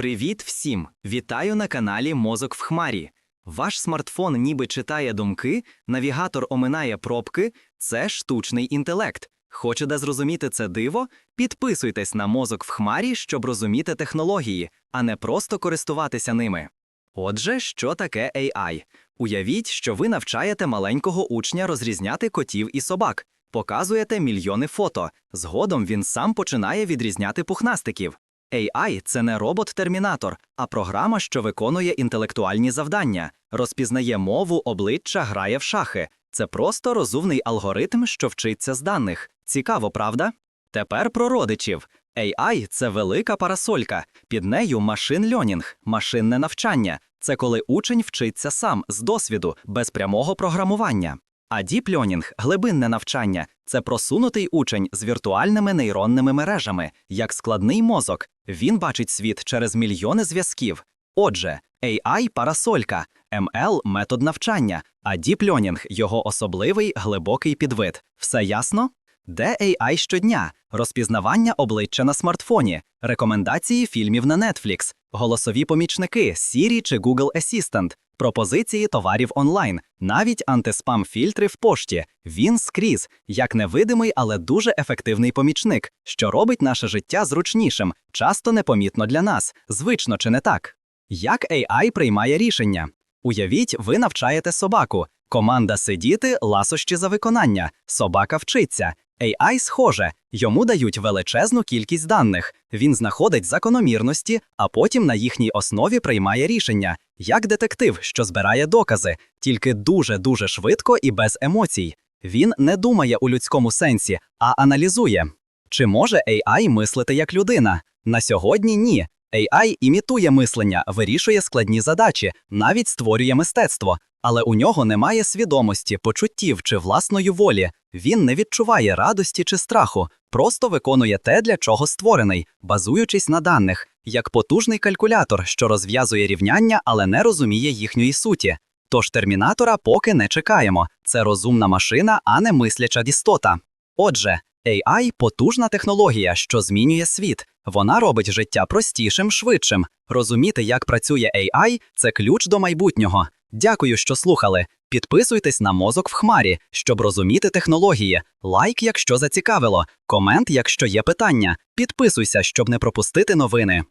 Привіт всім! Вітаю на каналі Мозок в Хмарі. Ваш смартфон ніби читає думки, навігатор оминає пробки. Це штучний інтелект. Хочете зрозуміти це диво? Підписуйтесь на мозок в хмарі, щоб розуміти технології, а не просто користуватися ними. Отже, що таке AI? Уявіть, що ви навчаєте маленького учня розрізняти котів і собак, показуєте мільйони фото. Згодом він сам починає відрізняти пухнастиків. AI – це не робот-термінатор, а програма, що виконує інтелектуальні завдання, розпізнає мову, обличчя, грає в шахи. Це просто розумний алгоритм, що вчиться з даних. Цікаво, правда? Тепер про родичів. AI – це велика парасолька. Під нею машин льонінг, машинне навчання. Це коли учень вчиться сам з досвіду, без прямого програмування. А діп-льонінг – глибинне навчання. Це просунутий учень з віртуальними нейронними мережами, як складний мозок. Він бачить світ через мільйони зв'язків. Отже, AI – парасолька, ML – метод навчання, а Learning – його особливий глибокий підвид. Все ясно? Де AI щодня? Розпізнавання обличчя на смартфоні, рекомендації фільмів на Netflix, голосові помічники Siri чи Google Assistant, пропозиції товарів онлайн, навіть антиспам-фільтри в пошті. Він скрізь, як невидимий, але дуже ефективний помічник, що робить наше життя зручнішим, часто непомітно для нас, звично чи не так. Як AI приймає рішення? Уявіть, ви навчаєте собаку. Команда сидіти, ласощі за виконання, собака вчиться. AI схоже, йому дають величезну кількість даних. Він знаходить закономірності, а потім на їхній основі приймає рішення, як детектив, що збирає докази, тільки дуже-дуже швидко і без емоцій. Він не думає у людському сенсі, а аналізує. Чи може AI мислити як людина? На сьогодні ні. AI імітує мислення, вирішує складні задачі, навіть створює мистецтво, але у нього немає свідомості, почуттів чи власної волі. Він не відчуває радості чи страху, просто виконує те, для чого створений, базуючись на даних, як потужний калькулятор, що розв'язує рівняння, але не розуміє їхньої суті. Тож термінатора поки не чекаємо. Це розумна машина, а не мисляча істота. Отже, AI – потужна технологія, що змінює світ. Вона робить життя простішим, швидшим. Розуміти, як працює AI – це ключ до майбутнього. Дякую, що слухали. Підписуйтесь на мозок в хмарі, щоб розуміти технології. Лайк, якщо зацікавило, комент, якщо є питання. Підписуйся, щоб не пропустити новини.